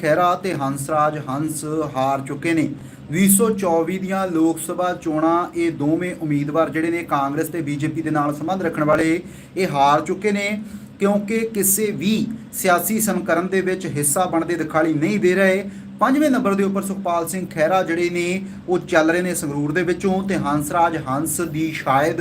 ਖਹਿਰਾ ਤੇ ਹੰਸਰਾਜ ਹੰਸ ਹਾਰ ਚੁੱਕੇ ਨੇ। 2024 ਦੀਆਂ ਲੋਕ ਸਭਾ ਚੋਣਾਂ ਇਹ ਦੋਵੇਂ ਉਮੀਦਵਾਰ ਜਿਹੜੇ ਨੇ ਕਾਂਗਰਸ ਤੇ ਬੀਜੇਪੀ ਦੇ ਨਾਲ ਸੰਬੰਧ ਰੱਖਣ ਵਾਲੇ ਇਹ ਹਾਰ ਚੁੱਕੇ ਨੇ ਕਿਉਂਕਿ ਕਿਸੇ ਵੀ ਸਿਆਸੀ ਸਮਕਰਨ ਦੇ ਵਿੱਚ ਹਿੱਸਾ ਬਣਦੇ ਦਿਖਾਈ ਨਹੀਂ ਦੇ ਰਹੇ। ਪੰਜਵੇਂ ਨੰਬਰ ਦੇ ਉੱਪਰ ਸੁਖਪਾਲ ਸਿੰਘ ਖਹਿਰਾ ਜਿਹੜੇ ਨੇ ਉਹ ਚੱਲ ਰਹੇ ਨੇ ਸੰਗਰੂਰ ਦੇ ਵਿੱਚੋਂ ਤੇ ਹੰਸਰਾਜ ਹੰਸ ਦੀ ਸ਼ਾਇਦ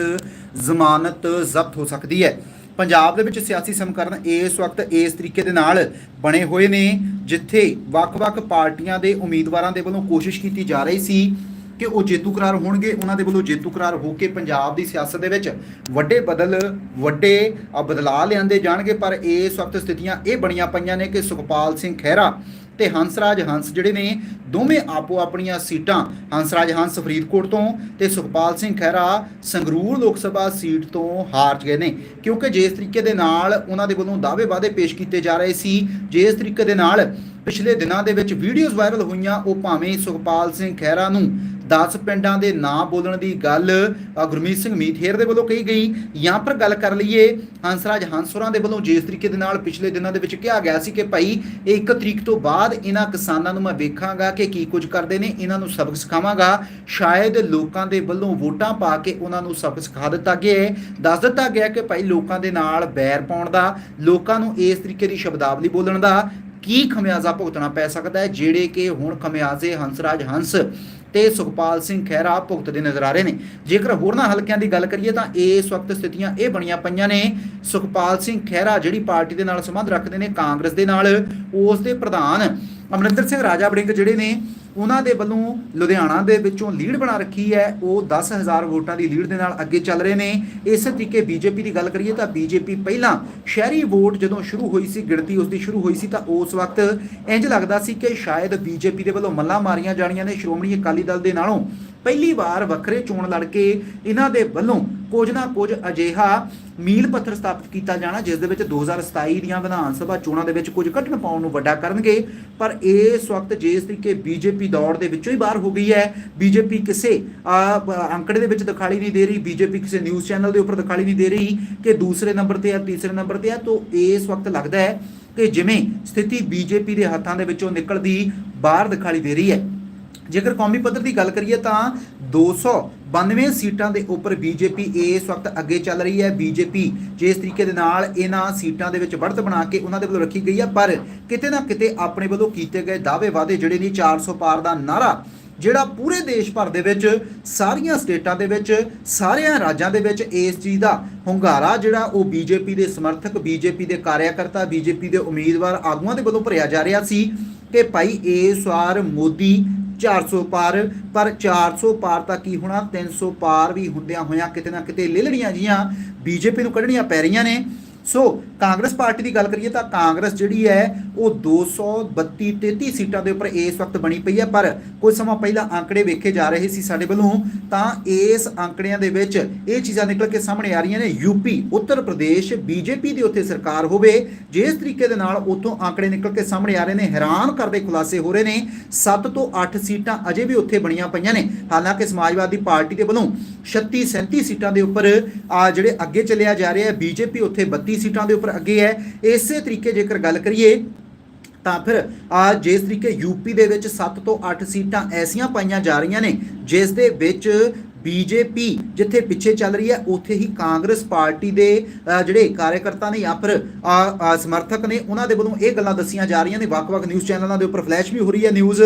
ਜ਼ਮਾਨਤ ਜ਼ਬਤ ਹੋ ਸਕਦੀ ਹੈ। ਪੰਜਾਬ ਦੇ ਵਿੱਚ ਸਿਆਸੀ ਸਮਕਰਨ ਇਸ ਵਕਤ ਇਸ ਤਰੀਕੇ ਦੇ ਨਾਲ ਬਣੇ ਹੋਏ ਨੇ, ਜਿੱਥੇ ਵੱਖ-ਵੱਖ ਪਾਰਟੀਆਂ ਦੇ ਉਮੀਦਵਾਰਾਂ ਦੇ ਵੱਲੋਂ ਕੋਸ਼ਿਸ਼ ਕੀਤੀ ਜਾ ਰਹੀ ਸੀ ਕਿ ਉਹ ਜੇਤੂ ਕਰਾਰ ਹੋਣਗੇ। ਉਹਨਾਂ ਦੇ ਵੱਲੋਂ ਜੇਤੂ ਕਰਾਰ ਹੋ ਕੇ ਪੰਜਾਬ ਦੀ ਸਿਆਸਤ ਦੇ ਵਿੱਚ ਵੱਡੇ ਬਦਲ, ਵੱਡੇ ਬਦਲਾਅ ਲਿਆਂਦੇ ਜਾਣਗੇ। ਪਰ ਇਸ ਵਕਤ ਸਥਿਤੀਆਂ ਇਹ ਬਣੀਆਂ ਪਈਆਂ ਨੇ ਕਿ ਸੁਖਪਾਲ ਸਿੰਘ ਖਹਿਰਾ ਤੇ ਹੰਸਰਾਜ ਹੰਸ ਜਿਹੜੇ ਨੇ ਦੋਵੇਂ ਆਪੋ ਆਪਣੀਆਂ ਸੀਟਾਂ ਹੰਸਰਾਜ ਹੰਸ ਫਰੀਦਕੋਟ ਤੋਂ ਤੇ ਸੁਖਪਾਲ ਸਿੰਘ ਖਹਿਰਾ ਸੰਗਰੂਰ ਲੋਕ ਸਭਾ ਸੀਟ ਤੋਂ ਹਾਰ ਗਏ ਨੇ। ਕਿਉਂਕਿ ਜਿਸ ਤਰੀਕੇ ਦੇ ਨਾਲ ਉਹਨਾਂ ਦੇ ਵੱਲੋਂ ਦਾਅਵੇ ਵਾਅਦੇ ਪੇਸ਼ ਕੀਤੇ ਜਾ ਰਹੇ ਸੀ, ਜਿਸ ਤਰੀਕੇ ਦੇ ਨਾਲ ਪਿਛਲੇ ਦਿਨਾਂ ਦੇ ਵਿੱਚ ਵੀਡੀਓਜ਼ ਵਾਇਰਲ ਹੋਈਆਂ, ਉਹ ਭਾਵੇਂ ਸੁਖਪਾਲ ਸਿੰਘ ਖਹਿਰਾ ਨੂੰ 10 ਪਿੰਡਾਂ ਦੇ ਨਾਂ ਬੋਲਣ ਦੀ ਗੱਲ ਗੁਰਮੀਤ ਸਿੰਘ ਮੀਥੇਰ ਦੇ ਵੱਲੋਂ ਕਹੀ ਗਈ। ਜਾਂ ਪਰ ਗੱਲ ਕਰ ਲਈਏ, ਹੰਸਰਾਜ ਹੰਸੁਰਾਂ ਦੇ ਵੱਲੋਂ ਜਿਸ ਤਰੀਕੇ ਦੇ ਨਾਲ ਪਿਛਲੇ ਦਿਨਾਂ ਦੇ ਵਿੱਚ ਕਿਹਾ ਗਿਆ ਸੀ ਕਿ ਭਾਈ ਇਹ ਇੱਕ ਤਰੀਕ ਤੋਂ ਬਾਅਦ ਇਹਨਾਂ ਕਿਸਾਨਾਂ ਨੂੰ ਮੈਂ ਵੇਖਾਂਗਾ ਕਿ ਕੀ ਕੁਝ ਕਰਦੇ ਨੇ ਇਹਨਾਂ ਨੂੰ ਸਬਕ ਸਿਖਾਵਾਂਗਾ। ਸ਼ਾਇਦ ਲੋਕਾਂ ਦੇ ਵੱਲੋਂ ਵੋਟਾਂ ਪਾ ਕੇ ਉਹਨਾਂ ਨੂੰ ਸਬਕ ਸਿਖਾ ਦਿੱਤਾ ਗਿਆ ਹੈ। ਦੱਸ ਦਿੱਤਾ ਗਿਆ ਕਿ ਭਾਈ ਲੋਕਾਂ ਦੇ ਨਾਲ ਬੈਰ ਪਾਉਣ ਦਾ, ਲੋਕਾਂ ਨੂੰ ਇਸ ਤਰੀਕੇ ਦੀ ਸ਼ਬਦਾਵਲੀ ਬੋਲਣ ਦਾ ਕੀ ਖਮਿਆਜ਼ਾ ਭੁਗਤਣਾ ਪੈ ਸਕਦਾ ਹੈ? ਜਿਹੜੇ ਕਿ ਹੁਣ ਖਮਿਆਜ਼ੇ ਹੰਸਰਾਜ ਹੰਸ ਤੇ ਸੁਖਪਾਲ ਸਿੰਘ ਖਹਿਰਾ ਭੁਗਤਦੇ ਨਜ਼ਰ ਆ ਰਹੇ ਨੇ। ਜੇਕਰ ਹੋਰਨਾਂ ਹਲਕਿਆਂ ਦੀ ਗੱਲ ਕਰੀਏ ਤਾਂ ਇਸ ਵਕਤ ਸਥਿਤੀਆਂ ਇਹ ਬਣੀਆਂ ਪਈਆਂ ਨੇ। ਸੁਖਪਾਲ ਸਿੰਘ ਖਹਿਰਾ ਜਿਹੜੀ ਪਾਰਟੀ ਦੇ ਨਾਲ ਸੰਬੰਧ ਰੱਖਦੇ ਨੇ ਕਾਂਗਰਸ ਦੇ ਨਾਲ, ਉਸ ਦੇ ਪ੍ਰਧਾਨ ਅਮਰਿੰਦਰ ਸਿੰਘ ਰਾਜਾ ਬੜਿੰਗ ਜਿਹੜੇ ਨੇ, ਉਹਨਾਂ ਦੇ ਵੱਲੋਂ ਲੁਧਿਆਣਾ ਦੇ ਵਿੱਚੋਂ ਲੀਡ ਬਣਾ ਰੱਖੀ ਹੈ। ਉਹ 10000 ਵੋਟਾਂ ਦੀ ਲੀਡ ਦੇ ਨਾਲ ਅੱਗੇ ਚੱਲ ਰਹੇ ਨੇ। ਇਸੇ ਤਰੀਕੇ ਬੀਜੇਪੀ ਦੀ ਗੱਲ ਕਰੀਏ ਤਾਂ ਬੀਜੇਪੀ ਪਹਿਲਾਂ ਸ਼ਹਿਰੀ ਵੋਟ ਜਦੋਂ ਸ਼ੁਰੂ ਹੋਈ ਸੀ, ਗਿਣਤੀ ਉਸ ਦੀ ਸ਼ੁਰੂ ਹੋਈ ਸੀ ਤਾਂ ਉਸ ਵਕਤ ਇੰਜ ਲੱਗਦਾ ਸੀ ਕਿ ਸ਼ਾਇਦ ਬੀਜੇਪੀ ਦੇ ਵੱਲੋਂ ਮੱਲਾਂ ਮਾਰੀਆਂ ਜਾਣੀਆਂ ਨੇ। ਸ਼੍ਰੋਮਣੀ ਅਕਾਲੀ ਦਲ ਦੇ ਨਾਲੋਂ ਪਹਿਲੀ ਵਾਰ ਵੱਖਰੇ ਚੋਣ ਲੜ ਕੇ ਇਹਨਾਂ ਦੇ ਵੱਲੋਂ ਕੁਝ ਨਾ ਕੁਝ ਅਜਿਹਾ ਮੀਲ ਪੱਥਰ ਸਥਾਪਿਤ ਕੀਤਾ ਜਾਣਾ ਜਿਸ ਦੇ ਵਿੱਚ 2027 ਦੀਆਂ ਵਿਧਾਨ ਸਭਾ ਚੋਣਾਂ ਦੇ ਵਿੱਚ ਕੁਝ ਘਟਣ ਪਾਉਣ ਨੂੰ ਵੱਡਾ ਕਰਨਗੇ। ਪਰ ਇਸ ਵਕਤ ਜਿਸ ਤਰੀਕੇ ਬੀਜੇਪੀ ਦੌੜ ਦੇ ਵਿੱਚੋਂ ਹੀ ਬਾਹਰ ਹੋ ਗਈ ਹੈ ਬੀਜੇਪੀ ਕਿਸੇ ਅ, ਬ- ਅੰਕੜੇ ਦੇ ਵਿੱਚ ਦਿਖਾਈ ਨਹੀਂ ਦੇ ਰਹੀ ਬੀਜੇਪੀ ਕਿਸੇ ਨਿਊਜ਼ ਚੈਨਲ ਦੇ ਉੱਪਰ ਦਿਖਾਈ ਨਹੀਂ ਦੇ ਰਹੀ ਕਿ ਦੂਸਰੇ ਨੰਬਰ ਤੇ ਹੈ ਤੀਸਰੇ ਨੰਬਰ ਤੇ ਹੈ ਤੋਂ ਇਸ ਵਕਤ ਲੱਗਦਾ ਹੈ ਕਿ ਜਿਵੇਂ ਸਥਿਤੀ ਬੀਜੇਪੀ ਦੇ ਹੱਥਾਂ ਦੇ ਵਿੱਚੋਂ ਨਿਕਲਦੀ ਬਾਹਰ ਦਿਖਾਈ ਦੇ ਰਹੀ ਹੈ। ਜੇਕਰ ਕੌਮੀ ਪੱਧਰ ਦੀ ਗੱਲ ਕਰੀਏ ਤਾਂ 292 ਸੀਟਾਂ ਦੇ ਉੱਪਰ ਬੀਜੇਪੀ ਇਸ ਵਕਤ ਅੱਗੇ ਚੱਲ ਰਹੀ ਹੈ। ਬੀਜੇਪੀ ਜਿਸ ਤਰੀਕੇ ਦੇ ਨਾਲ ਇਹਨਾਂ ਸੀਟਾਂ ਦੇ ਵਿੱਚ ਵੜਤ ਬਣਾ ਕੇ ਉਹਨਾਂ ਦੇ ਵੱਲੋਂ ਰੱਖੀ ਗਈ ਹੈ, ਪਰ ਕਿਤੇ ਨਾ ਕਿਤੇ ਆਪਣੇ ਵੱਲੋਂ ਕੀਤੇ ਗਏ ਦਾਅਵੇ ਵਾਅਦੇ ਜਿਹੜੇ ਨੇ 400 ਪਾਰ ਦਾ ਨਾਰਾ ਜਿਹੜਾ ਪੂਰੇ ਦੇਸ਼ ਭਰ ਦੇ ਵਿੱਚ ਸਾਰੀਆਂ ਸਟੇਟਾਂ ਦੇ ਵਿੱਚ, ਸਾਰਿਆਂ ਰਾਜਾਂ ਦੇ ਵਿੱਚ ਇਸ ਚੀਜ਼ ਦਾ ਹੰਗਾਰਾ ਜਿਹੜਾ ਉਹ ਬੀਜੇਪੀ ਦੇ ਸਮਰਥਕ, ਬੀਜੇਪੀ ਦੇ ਕਾਰਿਆਕਰਤਾ, ਬੀਜੇਪੀ ਦੇ ਉਮੀਦਵਾਰ ਆਗੂਆਂ ਦੇ ਵੱਲੋਂ ਭਰਿਆ ਜਾ ਰਿਹਾ ਸੀ ਕਿ ਭਾਈ ਇਸ ਵਾਰ ਮੋਦੀ 400 ਪਾਰ, ਪਰ 400 ਪਾਰ ਤਾਂ ਕੀ ਹੋਣਾ? 300 ਪਾਰ ਵੀ ਹੁੰਦਿਆਂ ਹੋਇਆਂ ਕਿਤੇ ਨਾ ਕਿਤੇ ਲਿਲੜੀਆਂ ਜੀਆਂ ਬੀਜੇਪੀ ਨੂੰ ਕੱਢਣੀਆਂ ਪੈ ਰਹੀਆਂ ਨੇ। ਸੋ ਕਾਂਗਰਸ ਪਾਰਟੀ ਦੀ ਗੱਲ ਕਰੀਏ ਤਾਂ ਕਾਂਗਰਸ ਜਿਹੜੀ ਹੈ, ਉਹ 232 33 ਸੀਟਾਂ ਦੇ ਉੱਪਰ ਇਸ ਵਕਤ ਬਣੀ ਪਈ ਹੈ, ਪਰ ਕੁਝ ਸਮਾਂ ਪਹਿਲਾਂ ਅੰਕੜੇ ਵੇਖੇ ਜਾ ਰਹੇ ਸੀ ਸਾਡੇ ਵੱਲੋਂ, ਤਾਂ ਇਸ ਅੰਕੜਿਆਂ ਦੇ ਵਿੱਚ ਇਹ ਚੀਜ਼ਾਂ ਨਿਕਲ ਕੇ ਸਾਹਮਣੇ ਆ ਰਹੀਆਂ ਨੇ। ਯੂਪੀ ਉੱਤਰ ਪ੍ਰਦੇਸ਼ ਬੀਜੇਪੀ ਦੀ ਉੱਥੇ ਸਰਕਾਰ ਹੋਵੇ, ਜਿਸ ਤਰੀਕੇ ਦੇ ਨਾਲ ਉੱਥੋਂ ਅੰਕੜੇ ਨਿਕਲ ਕੇ ਸਾਹਮਣੇ ਆ ਰਹੇ ਨੇ, ਹੈਰਾਨ ਕਰਦੇ ਖੁਲਾਸੇ ਹੋ ਰਹੇ ਨੇ। 7 ਤੋਂ 8 ਸੀਟਾਂ ਅਜੇ ਵੀ ਉੱਥੇ ਬਣੀਆਂ ਪਈਆਂ ਨੇ। ਹਾਲਾਂਕਿ ਸਮਾਜਵਾਦੀ ਪਾਰਟੀ ਦੇ ਵੱਲੋਂ 36 37 ਸੀਟਾਂ ਦੇ ਉੱਪਰ ਜਿਹੜੇ ਅੱਗੇ ਚੱਲਿਆ ਜਾ ਰਿਹਾ ਹੈ ਬੀਜੇਪੀ ਉੱਥੇ 32 ਸੀਟਾਂ ਦੇ ਉੱਪਰ ਅੱਗੇ ਹੈ। ਇਸੇ ਤਰੀਕੇ ਜੇਕਰ ਗੱਲ ਕਰੀਏ, ਤਾਂ ਫਿਰ ਆ ਜਿਸ ਤਰੀਕੇ ਯੂਪੀ ਦੇ ਵਿੱਚ 7 ਤੋਂ 8 ਸੀਟਾਂ ਐਸੀਆਂ ਪਾਈਆਂ ਜਾ ਰਹੀਆਂ ਨੇ, ਜਿਸ ਦੇ ਵਿੱਚ ਬੀਜੇਪੀ ਜਿੱਥੇ ਪਿੱਛੇ ਚੱਲ ਰਹੀ ਹੈ, ਉੱਥੇ ਹੀ ਕਾਂਗਰਸ ਪਾਰਟੀ ਦੇ ਜਿਹੜੇ ਕਾਰਜਕਰਤਾ ਨੇ ਜਾਂ ਫਿਰ ਸਮਰਥਕ ਨੇ, ਉਹਨਾਂ ਦੇ ਵੱਲੋਂ ਇਹ ਗੱਲਾਂ ਦੱਸੀਆਂ ਜਾ ਰਹੀਆਂ ਨੇ। ਵੱਖ-ਵੱਖ ਨਿਊਜ਼ ਚੈਨਲਾਂ ਦੇ ਉੱਪਰ ਫਲੈਸ਼ ਵੀ ਹੋ ਰਹੀ ਹੈ ਨਿਊਜ਼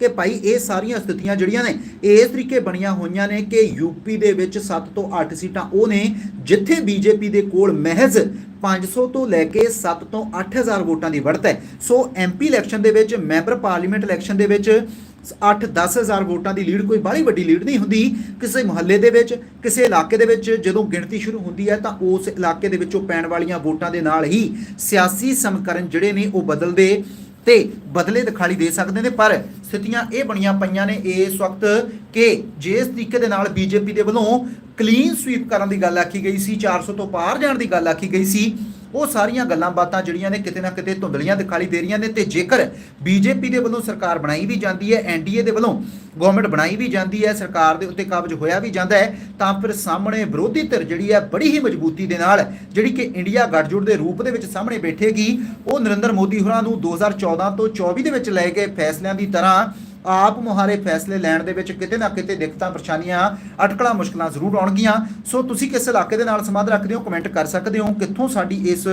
ਕਿ ਭਾਈ ਇਹ ਸਾਰੀਆਂ ਸਥਿਤੀਆਂ ਜਿਹੜੀਆਂ ਨੇ ਇਸ ਤਰੀਕੇ ਬਣੀਆਂ ਹੋਈਆਂ ਨੇ ਕਿ ਯੂਪੀ ਦੇ ਵਿੱਚ 7 ਤੋਂ 8 ਸੀਟਾਂ ਉਹ ਨੇ, ਜਿੱਥੇ ਬੀਜੇਪੀ ਦੇ ਕੋਲ ਮਹਿਜ਼ 500 ਤੋਂ ਲੈ ਕੇ 7 ਤੋਂ 8000 ਵੋਟਾਂ ਦੀ ਵੜਤ ਹੈ। ਸੋ ਐਮਪੀ ਇਲੈਕਸ਼ਨ ਦੇ ਵਿੱਚ, ਮੈਂਬਰ ਪਾਰਲੀਮੈਂਟ ਇਲੈਕਸ਼ਨ ਦੇ ਵਿੱਚ 8-10000 ਵੋਟਾਂ ਦੀ ਲੀਡ, ਕੋਈ ਬਾਹਲੀ ਵੱਡੀ ਲੀਡ ਨਹੀਂ ਹੁੰਦੀ ਕਿਸੇ ਮੁਹੱਲੇ ਦੇ ਵਿੱਚ, ਕਿਸੇ ਇਲਾਕੇ ਦੇ ਵਿੱਚ। ਜਦੋਂ ਗਿਣਤੀ ਸ਼ੁਰੂ ਹੁੰਦੀ ਹੈ ਤਾਂ ਉਸ ਇਲਾਕੇ ਦੇ ਵਿੱਚੋਂ ਪੈਣ ਵਾਲੀਆਂ ਵੋਟਾਂ ਦੇ ਨਾਲ ਹੀ ਸਿਆਸੀ ਸਮਕਰਨ ਜਿਹੜੇ ਨੇ ਉਹ ਬਦਲਦੇ ਤੇ ਬਦਲੇ ਦਿਖਾਈ ਦੇ ਸਕਦੇ ਨੇ। ਪਰ ਸਥਿਤੀਆਂ ਇਹ ਬਣੀਆਂ ਪਈਆਂ ਨੇ ਇਸ ਵਕਤ ਕਿ ਜਿਸ ਤਰੀਕੇ ਦੇ ਨਾਲ ਬੀਜੇਪੀ ਦੇ ਵੱਲੋਂ ਕਲੀਨ ਸਵੀਪ ਕਰਨ ਦੀ ਗੱਲ ਆਖੀ ਗਈ ਸੀ 400 ਤੋਂ ਪਾਰ ਜਾਣ ਦੀ ਗੱਲ ਆਖੀ ਗਈ ਸੀ। ਉਹ ਸਾਰੀਆਂ ਗੱਲਾਂ ਬਾਤਾਂ ਜਿਹੜੀਆਂ ਨੇ ਕਿਤੇ ਨਾ ਕਿਤੇ ਧੁੰਦਲੀਆਂ ਦਿਖਾਈ ਦੇ ਰਹੀਆਂ ਨੇ ਤੇ ਜੇਕਰ ਬੀਜੇਪੀ ਦੇ ਵੱਲੋਂ ਸਰਕਾਰ ਬਣਾਈ ਵੀ ਜਾਂਦੀ ਹੈ ਐਨਡੀਏ ਦੇ ਵੱਲੋਂ ਗਵਰਨਮੈਂਟ ਬਣਾਈ ਵੀ ਜਾਂਦੀ ਹੈ, ਸਰਕਾਰ ਦੇ ਉੱਤੇ ਕਾਬਜ ਹੋਇਆ ਵੀ ਜਾਂਦਾ ਹੈ, ਤਾਂ ਫਿਰ ਸਾਹਮਣੇ ਵਿਰੋਧੀ ਧਿਰ ਜਿਹੜੀ ਹੈ, ਬੜੀ ਹੀ ਮਜ਼ਬੂਤੀ ਦੇ ਨਾਲ ਜਿਹੜੀ ਕਿ ਇੰਡੀਆ ਗੱਠਜੋੜ ਦੇ ਰੂਪ ਦੇ ਵਿੱਚ ਸਾਹਮਣੇ ਬੈਠੇਗੀ, ਉਹ ਨਰਿੰਦਰ ਮੋਦੀ ਹੋਰਾਂ ਨੂੰ 2014 ਤੋਂ 24 ਦੇ ਵਿੱਚ ਲਏ ਗਏ ਫੈਸਲਿਆਂ ਦੀ ਤਰ੍ਹਾਂ ਆਪ ਮੁਹਾਰੇ ਫੈਸਲੇ ਲੈਣ ਦੇ ਵਿੱਚ ਕਿਤੇ ਨਾ ਕਿਤੇ ਦਿੱਕਤਾਂ, ਪਰੇਸ਼ਾਨੀਆਂ, ਅਟਕਲਾਂ, ਮੁਸ਼ਕਲਾਂ ਜ਼ਰੂਰ ਆਉਣਗੀਆਂ। ਸੋ ਤੁਸੀਂ ਕਿਸ ਇਲਾਕੇ ਦੇ ਨਾਲ ਸੰਬੰਧ ਰੱਖਦੇ ਹੋ ਕਮੈਂਟ ਕਰ ਸਕਦੇ ਹੋ। ਕਿੱਥੋਂ ਸਾਡੀ ਇਸ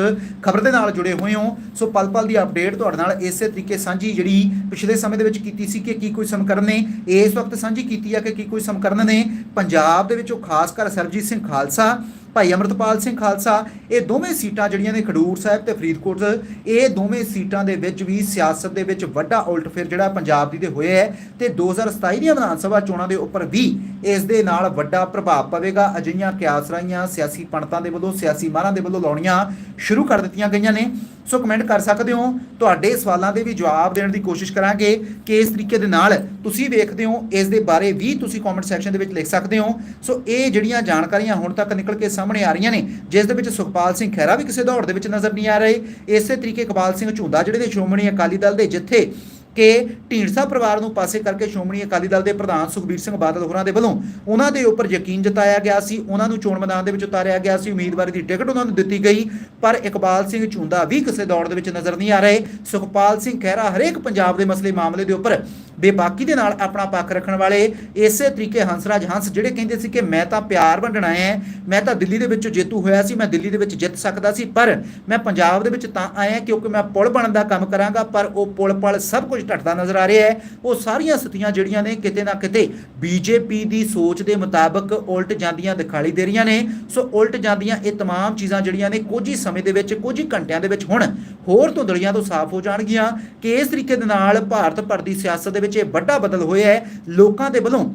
ਖਬਰ ਦੇ ਨਾਲ ਜੁੜੇ ਹੋਏ ਹੋ? ਸੋ ਪਲ ਪਲ ਦੀ ਅਪਡੇਟ ਤੁਹਾਡੇ ਨਾਲ ਇਸੇ ਤਰੀਕੇ ਸਾਂਝੀ ਜਿਹੜੀ ਪਿਛਲੇ ਸਮੇਂ ਦੇ ਵਿੱਚ ਕੀਤੀ ਸੀ ਕਿ ਕੀ ਕੋਈ ਸਮਕਰਨ ਨੇ, ਇਸ ਵਕਤ ਸਾਂਝੀ ਕੀਤੀ ਹੈ ਕਿ ਕੀ ਕੋਈ ਸਮਕਰਨ ਨੇ। ਪੰਜਾਬ ਦੇ ਵਿੱਚ ਉਹ ਖਾਸ ਕਰ ਸਰਬਜੀਤ ਸਿੰਘ ਖਾਲਸਾ ਭਾਈ ਅਮਰਤਪਾਲ ਸਿੰਘ ਖਾਲਸਾ, ਇਹ ਦੋਵੇਂ ਸੀਟਾਂ ਜਿਹੜੀਆਂ ਨੇ ਖਡੂਰ ਸਾਹਿਬ ਤੇ ਫਰੀਦਕੋਟ ਇਹ ਦੋਵੇਂ ਸੀਟਾਂ ਦੇ ਵਿੱਚ ਵੀ ਸਿਆਸਤ ਦੇ ਵਿੱਚ ਵੱਡਾ ਉਲਟਫੇਰ ਜਿਹੜਾ ਪੰਜਾਬ ਦੀ ਦੇ ਹੋਇਆ ਹੈ ਤੇ 2027 ਦੀਆਂ ਵਿਧਾਨ ਸਭਾ ਚੋਣਾਂ ਦੇ ਉੱਪਰ ਵੀ ਇਸ ਦੇ ਨਾਲ ਵੱਡਾ ਪ੍ਰਭਾਵ ਪਵੇਗਾ। ਅਜਿਹੀਆਂ ਕਿਆਸਰਾਈਆਂ ਸਿਆਸੀ ਪੰਡਤਾਂ ਦੇ ਵੱਲੋਂ, ਸਿਆਸੀ ਮਾਹਰਾਂ ਦੇ ਵੱਲੋਂ ਲਾਉਣੀਆਂ ਸ਼ੁਰੂ ਕਰ ਦਿੱਤੀਆਂ ਗਈਆਂ ਨੇ। ਸੋ ਕਮੈਂਟ ਕਰ ਸਕਦੇ ਹੋ। ਤੁਹਾਡੇ ਸਵਾਲਾਂ ਦੇ ਵੀ ਜਵਾਬ ਦੇਣ ਦੀ ਕੋਸ਼ਿਸ਼ ਕਰਾਂਗੇ ਕਿ ਇਸ ਤਰੀਕੇ ਦੇ ਨਾਲ ਤੁਸੀਂ ਵੇਖਦੇ ਹੋ, ਇਸ ਦੇ ਬਾਰੇ ਵੀ ਤੁਸੀਂ ਕਮੈਂਟ ਸੈਕਸ਼ਨ ਦੇ ਵਿੱਚ ਲਿਖ ਸਕਦੇ ਹੋ। ਸੋ ਇਹ ਜਿਹੜੀਆਂ ਜਾਣਕਾਰੀਆਂ ਹੁਣ ਤੱਕ ਨਿਕਲ ਕੇ ਸਾਹਮਣੇ ਆ ਰਹੀਆਂ ਨੇ, ਜਿਸ ਦੇ ਵਿੱਚ ਸੁਖਪਾਲ ਸਿੰਘ ਖਹਿਰਾ ਵੀ ਕਿਸੇ ਦੌੜ ਦੇ ਵਿੱਚ ਨਜ਼ਰ ਨਹੀਂ ਆ ਰਹੇ। ਇਸੇ ਤਰੀਕੇ ਇਕਬਾਲ ਸਿੰਘ ਝੁੰਦਾ ਜਿਹੜੇ ਦੇ ਸ਼੍ਰੋਮਣੀ ਅਕਾਲੀ ਦਲ ਦੇ, ਜਿੱਥੇ ਕਿ ਢੀਂਡਸਾ ਪਰਿਵਾਰ ਨੂੰ ਪਾਸੇ ਕਰਕੇ ਸ਼੍ਰੋਮਣੀ ਅਕਾਲੀ ਦਲ ਦੇ ਪ੍ਰਧਾਨ ਸੁਖਬੀਰ ਸਿੰਘ ਬਾਦਲ ਹੋਰਾਂ ਦੇ ਵੱਲੋਂ ਉਹਨਾਂ ਦੇ ਉੱਪਰ ਯਕੀਨ ਜਤਾਇਆ ਗਿਆ ਸੀ। ਉਹਨਾਂ ਨੂੰ ਚੋਣ ਮੈਦਾਨ ਦੇ ਵਿੱਚ ਉਤਾਰਿਆ ਗਿਆ ਸੀ। ਉਮੀਦਵਾਰੀ ਦੀ ਟਿਕਟ ਉਹਨਾਂ ਨੂੰ ਦਿੱਤੀ ਗਈ। ਪਰ ਇਕਬਾਲ ਸਿੰਘ ਝੁੰਦਾ ਵੀ ਕਿਸੇ ਦੌੜ ਦੇ ਵਿੱਚ ਨਜ਼ਰ ਨਹੀਂ ਆ ਰਹੇ। ਸੁਖਪਾਲ ਸਿੰਘ ਖਹਿਰਾ ਹਰੇਕ ਪੰਜਾਬ ਦੇ ਮਸਲੇ ਮਾਮਲੇ ਦੇ ਉੱਪਰ ਬੇਬਾਕੀ ਦੇ ਨਾਲ ਆਪਣਾ ਪੱਖ ਰੱਖਣ ਵਾਲੇ ਇਸੇ ਤਰੀਕੇ ਹੰਸਰਾਜ ਹੰਸ ਜਿਹੜੇ ਕਹਿੰਦੇ ਸੀ ਕਿ ਮੈਂ ਤਾਂ ਪਿਆਰ ਵੰਡਣਾ ਹੈ ਮੈਂ ਤਾਂ ਦਿੱਲੀ ਦੇ ਵਿੱਚੋਂ ਜੇਤੂ ਹੋਇਆ ਸੀ ਮੈਂ ਦਿੱਲੀ ਦੇ ਵਿੱਚ ਜਿੱਤ ਸਕਦਾ ਸੀ ਪਰ ਮੈਂ ਪੰਜਾਬ ਦੇ ਵਿੱਚ ਤਾਂ ਆਇਆ ਕਿਉਂਕਿ ਮੈਂ ਪੁਲ ਬਣਨ ਦਾ ਕੰਮ ਕਰਾਂਗਾ ਪਰ ਉਹ ਪੁਲ ਪਲ ਸਭ ਕੁਝ ਢੱਟਦਾ ਨਜ਼ਰ ਆ ਰਿਹਾ ਹੈ ਉਹ ਸਾਰੀਆਂ ਸਥਿਤੀਆਂ ਜਿਹੜੀਆਂ ਨੇ ਕਿਤੇ ਨਾ ਕਿਤੇ ਬੀਜੇਪੀ ਦੀ ਸੋਚ ਦੇ ਮੁਤਾਬਕ ਉਲਟ ਜਾਂਦੀਆਂ ਦਿਖਾਈ ਦੇ ਰਹੀਆਂ ਨੇ ਸੋ ਉਲਟ ਜਾਂਦੀਆਂ ਇਹ तमाम ਚੀਜ਼ਾਂ ਜਿਹੜੀਆਂ ਨੇ ਕੁਝ ਹੀ ਸਮੇਂ ਦੇ ਵਿੱਚ ਕੁਝ ਹੀ ਘੰਟਿਆਂ ਦੇ ਵਿੱਚ ਹੁਣ ਹੋਰ ਧੁੰਦਲੀਆਂ ਤੋਂ ਸਾਫ਼ ਹੋ ਜਾਣਗੀਆਂ ਕਿ ਇਸ ਤਰੀਕੇ ਦੇ ਨਾਲ ਭਾਰਤ ਭਰ ਦੀ ਸਿਆਸਤ ਦੇ ਵਿੱਚ ਇਹ ਵੱਡਾ ਬਦਲ ਹੋਇਆ ਹੈ ਲੋਕਾਂ ਦੇ ਵੱਲੋਂ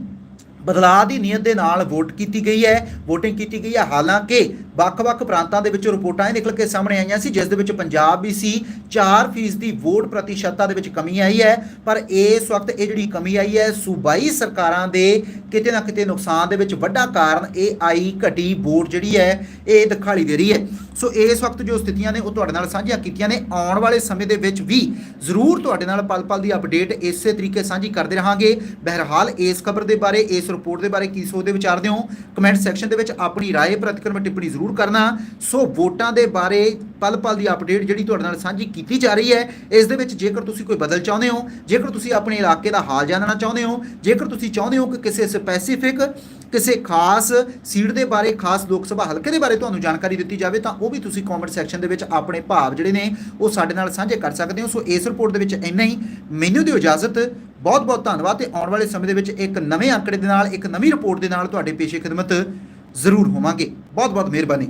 ਬਦਲਾਅ ਦੀ ਨੀਅਤ ਦੇ ਨਾਲ ਵੋਟ ਕੀਤੀ ਗਈ ਹੈ VOTING ਕੀਤੀ ਗਈ ਹੈ। ਹਾਲਾਂਕਿ ਵੱਖ-ਵੱਖ ਪ੍ਰਾਂਤਾਂ ਦੇ ਵਿੱਚੋਂ ਰਿਪੋਰਟਾਂ ਇਹ ਨਿਕਲ ਕੇ ਸਾਹਮਣੇ ਆਈਆਂ ਸੀ, ਜਿਸ ਦੇ ਵਿੱਚ ਪੰਜਾਬ ਵੀ ਸੀ 4% ਦੀ ਵੋਟ ਪ੍ਰਤੀਸ਼ਤਤਾ ਦੇ ਵਿੱਚ ਕਮੀ ਆਈ ਹੈ, ਪਰ ਇਸ ਵਕਤ ਇਹ ਜਿਹੜੀ ਕਮੀ ਆਈ ਹੈ, ਸੂਬਾਈ ਸਰਕਾਰਾਂ ਦੇ ਕਿਤੇ ਨਾ ਕਿਤੇ ਨੁਕਸਾਨ ਦੇ ਵਿੱਚ ਵੱਡਾ ਕਾਰਨ ਇਹ ਆਈ ਘਟੀ ਵੋਟ ਜਿਹੜੀ ਹੈ, ਇਹ ਦਿਖਾਈ ਦੇ ਰਹੀ ਹੈ। ਸੋ ਇਸ ਵਕਤ ਜੋ ਸਥਿਤੀਆਂ ਨੇ ਉਹ ਤੁਹਾਡੇ ਨਾਲ ਸਾਂਝੀਆਂ ਕੀਤੀਆਂ ਨੇ। ਆਉਣ ਵਾਲੇ ਸਮੇਂ ਦੇ ਵਿੱਚ ਵੀ ਜ਼ਰੂਰ ਤੁਹਾਡੇ ਨਾਲ ਪਲ-ਪਲ ਦੀ ਅਪਡੇਟ ਇਸੇ ਤਰੀਕੇ ਸਾਂਝੀ ਕਰਦੇ ਰਹਾਂਗੇ। ਬਹਿਰਹਾਲ ਇਸ ਖਬਰ ਦੇ ਬਾਰੇ, ਇਸ ਰਿਪੋਰਟ ਦੇ ਬਾਰੇ ਕੀ ਸੋਚਦੇ ਵਿਚਾਰਦੇ ਹੋ ਕਮੈਂਟ ਸੈਕਸ਼ਨ ਦੇ ਵਿੱਚ ਆਪਣੀ رائے ਪ੍ਰਤੀਕਰਮ ਟਿੱਪਣੀ ਜ਼ਰੂਰ ਕਰਨਾ ਸੋ ਵੋਟਾਂ ਦੇ ਬਾਰੇ ਪਲ-ਪਲ ਦੀ ਅਪਡੇਟ ਜਿਹੜੀ ਤੁਹਾਡੇ ਨਾਲ ਸਾਂਝੀ ਕੀਤੀ ਜਾ ਰਹੀ ਹੈ, ਇਸ ਦੇ ਵਿੱਚ ਜੇਕਰ ਤੁਸੀਂ ਕੋਈ ਬਦਲ ਚਾਹੁੰਦੇ ਹੋ, ਜੇਕਰ ਤੁਸੀਂ ਆਪਣੇ ਇਲਾਕੇ ਦਾ ਹਾਲ ਜਾਣਨਾ ਚਾਹੁੰਦੇ ਹੋ, ਜੇਕਰ ਤੁਸੀਂ ਚਾਹੁੰਦੇ ਹੋ ਕਿ ਕਿਸੇ ਸਪੈਸੀਫਿਕ ਕਿਸੇ ਖਾਸ ਸੀਟ ਦੇ ਬਾਰੇ, ਖਾਸ ਲੋਕ ਸਭਾ ਹਲਕੇ ਦੇ ਬਾਰੇ ਤੁਹਾਨੂੰ ਜਾਣਕਾਰੀ ਦਿੱਤੀ ਜਾਵੇ, ਤਾਂ ਉਹ ਵੀ ਤੁਸੀਂ ਕਮੈਂਟ ਸੈਕਸ਼ਨ ਦੇ ਵਿੱਚ ਆਪਣੇ ਭਾਵ ਜਿਹੜੇ ਨੇ, ਉਹ ਸਾਡੇ ਨਾਲ ਸਾਂਝੇ ਕਰ ਸਕਦੇ ਹੋ। ਸੋ ਇਸ ਰਿਪੋਰਟ ਦੇ ਵਿੱਚ ਇੰਨਾ ਹੀ। ਮੈਨੂੰ ਦਿਓ ਇਜਾਜ਼ਤ। ਬਹੁਤ ਬਹੁਤ ਧੰਨਵਾਦ ਤੇ ਆਉਣ ਵਾਲੇ ਸਮੇਂ ਦੇ ਵਿੱਚ ਇੱਕ ਨਵੇਂ ਅੰਕੜੇ ਦੇ ਨਾਲ, ਇੱਕ ਨਵੀਂ ਰਿਪੋਰਟ ਦੇ ਨਾਲ ਤੁਹਾਡੇ ਪੇਸ਼ੇ ਖਿਦਮਤ ਜ਼ਰੂਰ ਹੋਵਾਂਗੇ। ਬਹੁਤ ਬਹੁਤ ਮਿਹਰਬਾਨੀ।